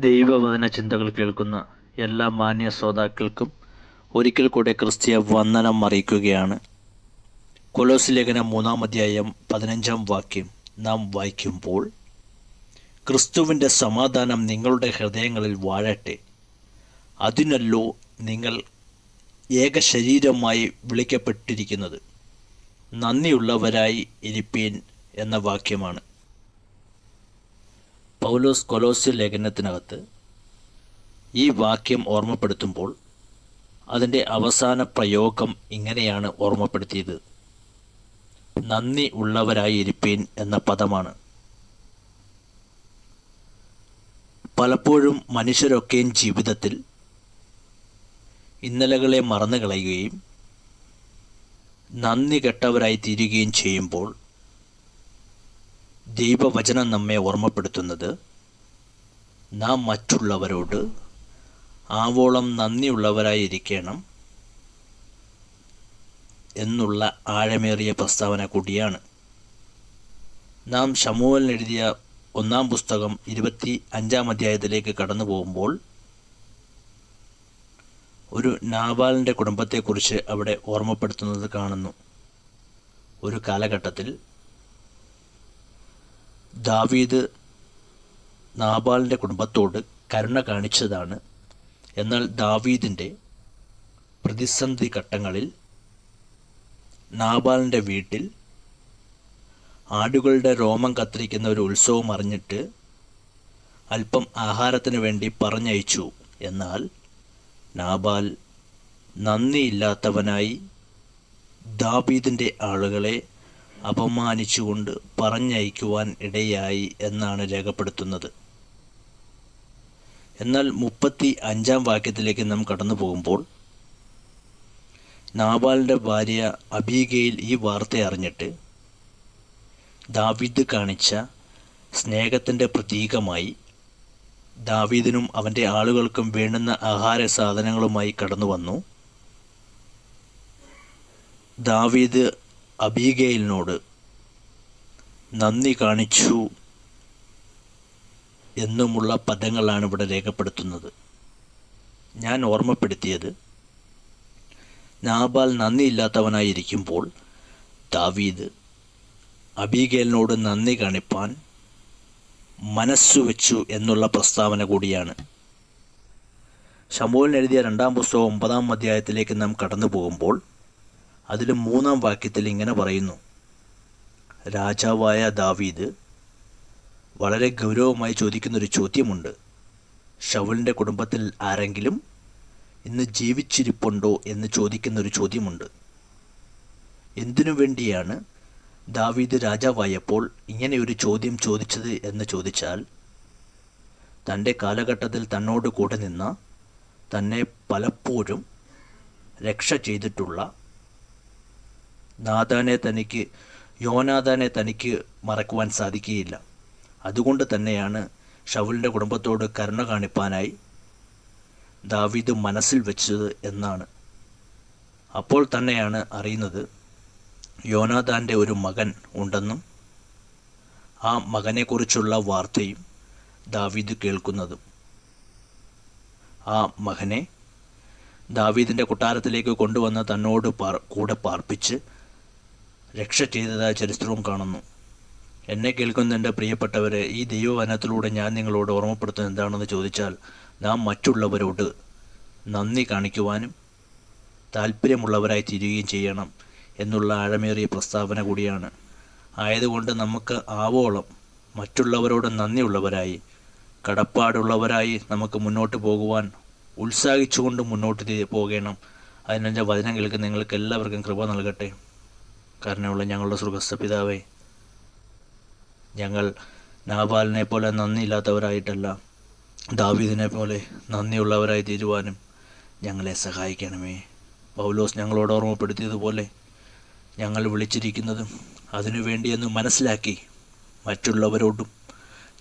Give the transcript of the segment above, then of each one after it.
ദൈവവചന ചിന്തകൾ കേൾക്കുന്ന എല്ലാ മാന്യ ശ്രോതാക്കൾക്കും ഒരിക്കൽ കൂടെ ക്രിസ്തീയ വന്ദനം അറിയിക്കുകയാണ്. കൊലോസ് ലേഖനം മൂന്നാം അധ്യായം പതിനഞ്ചാം വാക്യം നാം വായിക്കുമ്പോൾ ക്രിസ്തുവിന്റെ സമാധാനം നിങ്ങളുടെ ഹൃദയങ്ങളിൽ വാഴട്ടെ. അതിനല്ലോ നിങ്ങൾ ഏക ശരീരമായി വിളിക്കപ്പെട്ടിരിക്കുന്നത്. നന്ദിയുള്ളവരായി ഇരിപ്പീൻ എന്ന വാക്യമാണ്. പൗലോസ് കൊലോസ്യ ലേഖനത്തിനകത്ത് ഈ വാക്യം ഓർമ്മപ്പെടുത്തുമ്പോൾ അതിന്റെ അവസാന പ്രയോഗം ഇങ്ങനെയാണ് ഓർമ്മപ്പെടുത്തിയത്. നന്ദി ഉള്ളവരായിരിപ്പീൻ എന്ന പദമാണ്. പലപ്പോഴും മനുഷ്യരൊക്കെയും ജീവിതത്തിൽ ഇന്നലകളെ മറന്നു കളയുകയും നന്ദി കെട്ടവരായി തീരുകയും ചെയ്യുമ്പോൾ ദൈവവചനം നമ്മെ ഓർമ്മപ്പെടുത്തുന്നത്. നാം മറ്റുള്ളവരോട് ആവോളം നന്ദിയുള്ളവരായിരിക്കണം എന്നുള്ള ആഴമേറിയ പ്രസ്താവന കൂടിയാണ്. നാം ഷമുവലിനെഴുതിയ ഒന്നാം പുസ്തകം ഇരുപത്തി അഞ്ചാം അധ്യായത്തിലേക്ക് കടന്നു പോകുമ്പോൾ ഒരു നാബാലിന്റെ കുടുംബത്തെക്കുറിച്ച് അവിടെ ഓർമ്മപ്പെടുത്തുന്നത് കാണുന്നു. ഒരു കാലഘട്ടത്തിൽ ദാവീദ് നാബാലിന്റെ കുടുംബത്തോട് കരുണ കാണിച്ചതാണ്. എന്നാൽ ദാവീദിന്റെ പ്രതിസന്ധി ഘട്ടങ്ങളിൽ നാബാലിന്റെ വീട്ടിൽ ആടുകളുടെ രോമം കത്തിരിക്കുന്ന ഒരു ഉത്സവം അറിഞ്ഞിട്ട് അല്പം ആഹാരത്തിന് വേണ്ടി പറഞ്ഞയച്ചു. എന്നാൽ നാബാൽ നന്ദിയില്ലാത്തവനായി ദാബീദിന്റെ ആളുകളെ അപമാനിച്ചുകൊണ്ട് പറഞ്ഞയക്കുവാൻ ഇടയായി എന്നാണ് രേഖപ്പെടുത്തുന്നത്. എന്നാൽ മുപ്പത്തി അഞ്ചാം വാക്യത്തിലേക്ക് നാം കടന്നു പോകുമ്പോൾ നാബാലിന്റെ ഭാര്യ അബീഗയിൽ ഈ വാർത്ത അറിഞ്ഞിട്ട് ദാവീദ് കാണിച്ച സ്നേഹത്തിന്റെ പ്രതീകമായി ദാവീദിനും അവന്റെ ആളുകൾക്കും വേണ്ടുന്ന ആഹാര സാധനങ്ങളുമായി കടന്നു വന്നു ദാവീദ് അബീഗയിലിനോട് നന്ദി കാണിച്ചു എന്നുമുള്ള പദങ്ങളാണ് ഇവിടെ രേഖപ്പെടുത്തുന്നത്. ഞാൻ ഓർമ്മപ്പെടുത്തിയത് നാബാൽ നന്ദിയില്ലാത്തവനായിരിക്കുമ്പോൾ ദാവീദ് അബീഗേലിനോട് നന്ദി കാണിപ്പാൻ മനസ്സുവെച്ചു എന്നുള്ള പ്രസ്താവന കൂടിയാണ്. ഷമോലിന് എഴുതിയ രണ്ടാം പുസ്തകം ഒമ്പതാം അധ്യായത്തിലേക്ക് നാം കടന്നു പോകുമ്പോൾ അതിൽ മൂന്നാം വാക്യത്തിൽ ഇങ്ങനെ പറയുന്നു. രാജാവായ ദാവീദ് വളരെ ഗൗരവമായി ചോദിക്കുന്നൊരു ചോദ്യമുണ്ട്. ഷവലിന്റെ കുടുംബത്തിൽ ആരെങ്കിലും ഇന്ന് ജീവിച്ചിരിപ്പുണ്ടോ എന്ന് ചോദിക്കുന്നൊരു ചോദ്യമുണ്ട്. എന്തിനു വേണ്ടിയാണ് ദാവീദ് രാജാവായപ്പോൾ ഇങ്ങനെയൊരു ചോദ്യം ചോദിച്ചത് എന്ന് ചോദിച്ചാൽ തന്റെ കാലഘട്ടത്തിൽ തന്നോട് കൂടെ നിന്ന തന്നെ പലപ്പോഴും രക്ഷ ചെയ്തിട്ടുള്ള നാഥാനെ തനിക്ക് യോനാഥാനെ തനിക്ക് മറക്കുവാൻ സാധിക്കുകയില്ല. അതുകൊണ്ട് തന്നെയാണ് ഷൗലിന്റെ കുടുംബത്തോട് കരുണ കാണിപ്പാനായി ദാവീദ് മനസ്സിൽ വെച്ചത് എന്നാണ്. അപ്പോൾ തന്നെയാണ് അറിയുന്നത് യോനാഥാന്റെ ഒരു മകൻ ഉണ്ടെന്നും ആ മകനെക്കുറിച്ചുള്ള വാർത്തയും ദാവീദ് കേൾക്കുന്നതും. ആ മകനെ ദാവീദിന്റെ കൊട്ടാരത്തിലേക്ക് കൊണ്ടുവന്ന് തന്നോട് പാർ കൂടെ പാർപ്പിച്ച് രക്ഷ ചെയ്തതായ ചരിത്രവും കാണുന്നു. എന്നെ കേൾക്കുന്ന എന്റെ പ്രിയപ്പെട്ടവരെ ഈ ദൈവവനത്തിലൂടെ ഞാൻ നിങ്ങളോട് ഓർമ്മപ്പെടുത്തുന്നത് എന്താണെന്ന് ചോദിച്ചാൽ നാം മറ്റുള്ളവരോട് നന്ദി കാണിക്കുവാനും താല്പര്യമുള്ളവരായി തീരുകയും ചെയ്യണം എന്നുള്ള ആഴമേറിയ പ്രസ്താവന കൂടിയാണ്. ആയതുകൊണ്ട് നമുക്ക് ആവോളം മറ്റുള്ളവരോട് നന്ദിയുള്ളവരായി കടപ്പാടുള്ളവരായി നമുക്ക് മുന്നോട്ട് പോകുവാൻ ഉത്സാഹിച്ചുകൊണ്ട് മുന്നോട്ട് പോകണം. അതിനെന്റെ വചനം കേൾക്കുന്ന നിങ്ങൾക്ക് എല്ലാവർക്കും കൃപ നൽകട്ടെ. കാരണമുള്ള ഞങ്ങളുടെ സുഖസ്ഥ പിതാവേ ഞങ്ങൾ നാബാലിനെ പോലെ നന്ദിയില്ലാത്തവരായിട്ടല്ല ദാവീദിനെ പോലെ നന്ദിയുള്ളവരായി തീരുവാനും ഞങ്ങളെ സഹായിക്കണമേ. പൗലോസ് ഞങ്ങളോട് ഓർമ്മപ്പെടുത്തിയതുപോലെ ഞങ്ങൾ വിളിച്ചിരിക്കുന്നതും അതിനുവേണ്ടിയെന്ന് മനസ്സിലാക്കി മറ്റുള്ളവരോടും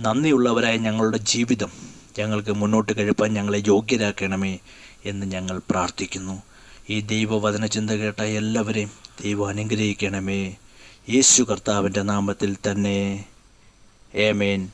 നന്ദിയുള്ളവരായ ഞങ്ങളുടെ ജീവിതം ഞങ്ങൾക്ക് മുന്നോട്ട് കഴിപ്പാൻ ഞങ്ങളെ യോഗ്യരാക്കണമേ എന്ന് ഞങ്ങൾ പ്രാർത്ഥിക്കുന്നു. ഈ ദൈവവചന ചിന്ത കേട്ട എല്ലാവരെയും ദൈവം അനുഗ്രഹിക്കണമേ. യേശു കർത്താവിന്റെ നാമത്തിൽ തന്നെ. ഏമേൻ